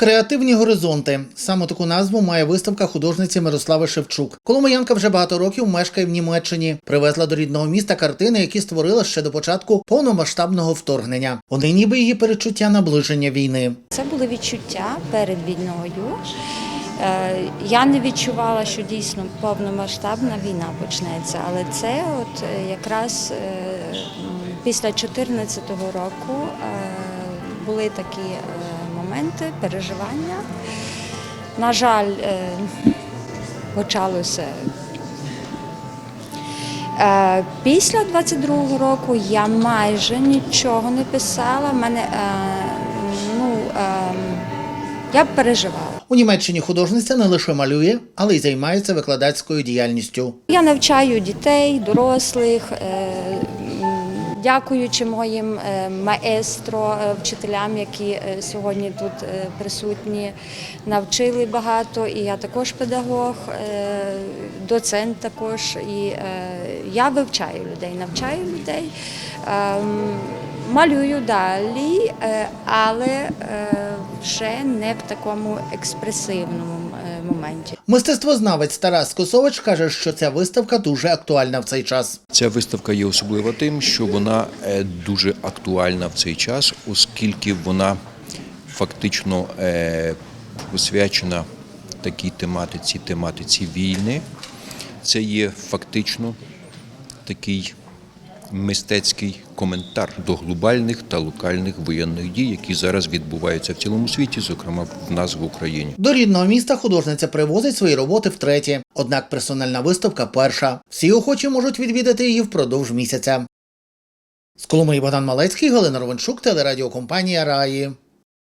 Креативні горизонти саме таку назву має виставка художниці Мирослави Шевчук. Коломиянка вже багато років мешкає в Німеччині. Привезла до рідного міста картини, які створила ще до початку повномасштабного вторгнення. Вони ніби її перечуття наближення війни. Це були відчуття перед війною. Е, Я не відчувала, що дійсно повномасштабна війна почнеться, але це от е, якраз е, після 2014 року були такі моменти, переживання. На жаль, е, почалося. Е, Після 22-го року я майже нічого не писала. Мене е, ну я переживала. У Німеччині художниця не лише малює, але й займається викладацькою діяльністю. Я навчаю дітей, дорослих. Дякуючи моїм е, маестро, е, вчителям, які е, сьогодні тут присутні, навчили багато. І я також педагог, доцент також. І я вивчаю людей, навчаю людей, ем, малюю далі, але е, вже не в такому експресивному е, моменті. Мистецтвознавець Тарас Косович каже, що ця виставка дуже актуальна в цей час. Ця виставка є особлива тим, що вона е, дуже актуальна в цей час, оскільки вона фактично е, посвячена такій тематиці, тематиці війни. Це є фактично такий мистецький коментар до глобальних та локальних воєнних дій, які зараз відбуваються в цілому світі, зокрема в нас в Україні. До рідного міста художниця привозить свої роботи втретє. Однак персональна виставка перша. Всі охочі можуть відвідати її впродовж місяця. З Коломиї Богдан Малецький, Галина Ровенчук, телерадіокомпанія Раї.